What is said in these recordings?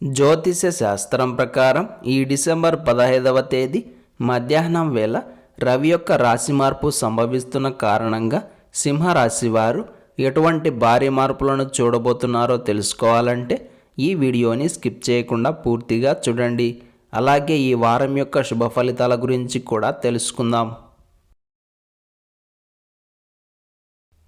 జ్యోతిష శాస్త్రం ప్రకారం ఈ డిసెంబర్ పదహైదవ తేదీ మధ్యాహ్నం వేళ రవి యొక్క రాశి మార్పు సంభవిస్తున్న కారణంగా సింహరాశి వారు ఎటువంటి భారీ మార్పులను చూడబోతున్నారో తెలుసుకోవాలంటే ఈ వీడియోని స్కిప్ చేయకుండా పూర్తిగా చూడండి. అలాగే ఈ వారం యొక్క శుభ ఫలితాల గురించి కూడా తెలుసుకుందాం.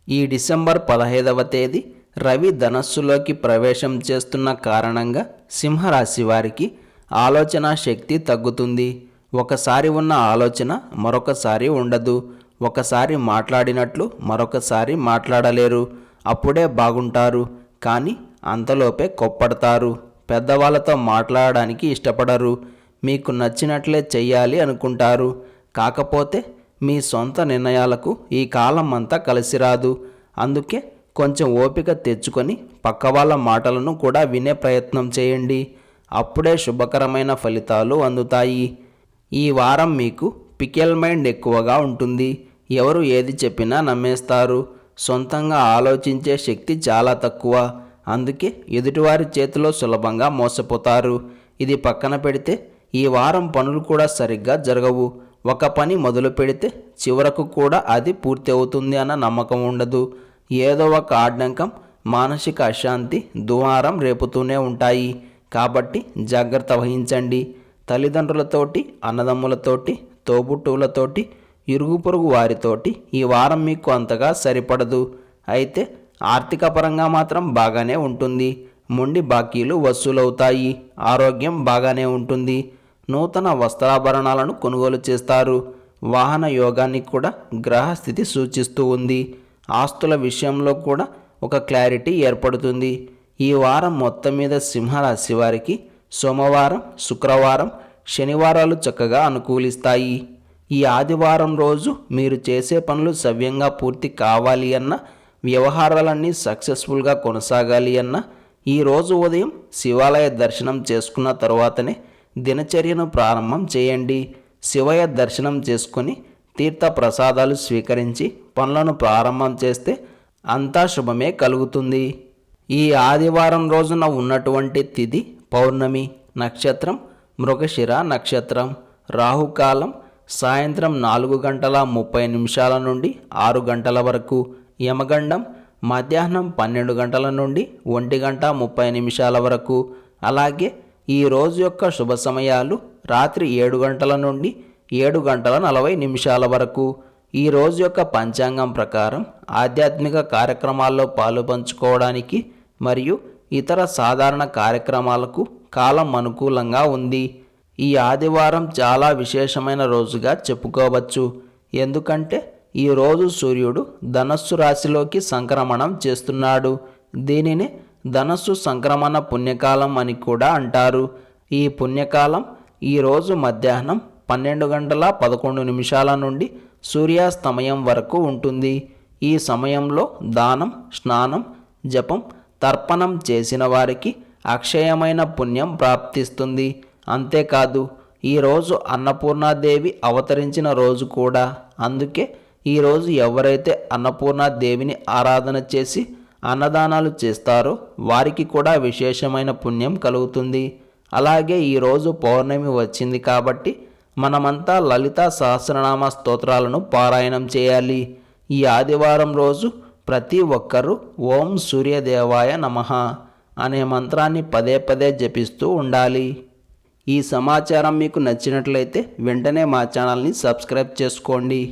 ఈ డిసెంబర్ పదహైదవ తేదీ రవి ధనస్సులోకి ప్రవేశం చేస్తున్న కారణంగా సింహరాశి వారికి ఆలోచన శక్తి తగ్గుతుంది. ఒకసారి ఉన్న ఆలోచన మరొకసారి ఉండదు. ఒకసారి మాట్లాడినట్లు మరొకసారి మాట్లాడలేరు. అప్పుడే బాగుంటారు. కానీ అంతలోపే కొప్పడతారు. పెద్దవాళ్ళతో మాట్లాడడానికి ఇష్టపడరు. మీకు నచ్చినట్లే చెయ్యాలి అనుకుంటారు. కాకపోతే మీ సొంత నిర్ణయాలకు ఈ కాలం అంతా కలిసి రాదు అందుకే కొంచెం ఓపిక తెచ్చుకొని పక్క వాళ్ళ మాటలను కూడా వినే ప్రయత్నం చేయండి. అప్పుడే శుభకరమైన ఫలితాలు అందుతాయి. ఈ వారం మీకు పికెల్ మైండ్ ఎక్కువగా ఉంటుంది. ఎవరు ఏది చెప్పినా నమ్మేస్తారు. సొంతంగా ఆలోచించే శక్తి చాలా తక్కువ. అందుకే ఎదుటివారి చేతిలో సులభంగా మోసపోతారు. ఇది పక్కన పెడితే ఈ వారం పనులు కూడా సరిగ్గా జరగవు. ఒక పని మొదలు పెడితే చివరకు కూడా అది పూర్తి అవుతుంది అన్న నమ్మకం ఉండదు. ఏదో ఒక ఆటంకం మానసిక అశాంతి దువారం రేపుతూనే ఉంటాయి. కాబట్టి జాగ్రత్త వహించండి. తల్లిదండ్రులతోటి అన్నదమ్ములతోటి తోబుట్టువులతోటి ఇరుగు పొరుగు వారితోటి ఈ వారం మీకు అంతగా సరిపడదు. అయితే ఆర్థిక పరంగా మాత్రం బాగానే ఉంటుంది. మొండి బాకీలు వసూలవుతాయి. ఆరోగ్యం బాగానే ఉంటుంది. నూతన వస్త్రాభరణాలను కొనుగోలు చేస్తారు. వాహన యోగానికి కూడా గ్రహస్థితి సూచిస్తూ ఉంది. ఆస్తుల విషయంలో కూడా ఒక క్లారిటీ ఏర్పడుతుంది. ఈ వారం మొత్తం మీద సింహరాశి వారికి సోమవారం శుక్రవారం శనివారాలు చక్కగా అనుకూలిస్తాయి. ఈ ఆదివారం రోజు మీరు చేసే పనులు సవ్యంగా పూర్తి కావాలి అన్న వ్యవహారాలన్నీ సక్సెస్ఫుల్గా కొనసాగాలి అన్న ఈరోజు ఉదయం శివాలయ దర్శనం చేసుకున్న తర్వాతనే దినచర్యను ప్రారంభం చేయండి. శివయ్య దర్శనం చేసుకొని తీర్థ ప్రసాదాలు స్వీకరించి పనులను ప్రారంభం చేస్తే అంతా శుభమే కలుగుతుంది. ఈ ఆదివారం రోజున ఉన్నటువంటి తిథి పౌర్ణమి నక్షత్రం మృగశిర నక్షత్రం రాహుకాలం సాయంత్రం నాలుగు గంటల ముప్పై నిమిషాల నుండి ఆరు గంటల వరకు యమగండం మధ్యాహ్నం పన్నెండు గంటల నుండి ఒంటి గంట ముప్పై నిమిషాల వరకు. అలాగే ఈ రోజు యొక్క శుభ సమయాలు రాత్రి ఏడు గంటల నుండి ఏడు గంటల నలభై నిమిషాల వరకు. ఈ రోజు యొక్క పంచాంగం ప్రకారం ఆధ్యాత్మిక కార్యక్రమాల్లో పాలు పంచుకోవడానికి మరియు ఇతర సాధారణ కార్యక్రమాలకు కాలం అనుకూలంగా ఉంది. ఈ ఆదివారం చాలా విశేషమైన రోజుగా చెప్పుకోవచ్చు. ఎందుకంటే ఈరోజు సూర్యుడు ధనస్సు రాశిలోకి సంక్రమణం చేస్తున్నాడు. దీనిని ధనస్సు సంక్రమణ పుణ్యకాలం అని కూడా అంటారు. ఈ పుణ్యకాలం ఈరోజు మధ్యాహ్నం పన్నెండు గంటల పదకొండు నిమిషాల నుండి సూర్యాస్తమయం వరకు ఉంటుంది. ఈ సమయంలో దానం స్నానం జపం తర్పణం చేసిన వారికి అక్షయమైన పుణ్యం ప్రాప్తిస్తుంది. అంతేకాదు ఈరోజు అన్నపూర్ణాదేవి అవతరించిన రోజు కూడా. అందుకే ఈరోజు ఎవరైతే అన్నపూర్ణాదేవిని ఆరాధన చేసి అన్నదానాలు చేస్తారో వారికి కూడా విశేషమైన పుణ్యం కలుగుతుంది. అలాగే ఈరోజు పౌర్ణమి వచ్చింది కాబట్టి మనమంతా లలిత సహస్రనామ స్తోత్రాలను పారాయణం చేయాలి. ఈ ఆదివారం రోజు ప్రతి ఒక్కరూ ఓం సూర్యదేవాయ నమః అనే మంత్రాన్ని పదే పదే జపిస్తూ ఉండాలి. ఈ సమాచారం మీకు నచ్చినట్లయితే వెంటనే మా ఛానల్ని సబ్స్క్రైబ్ చేసుకోండి.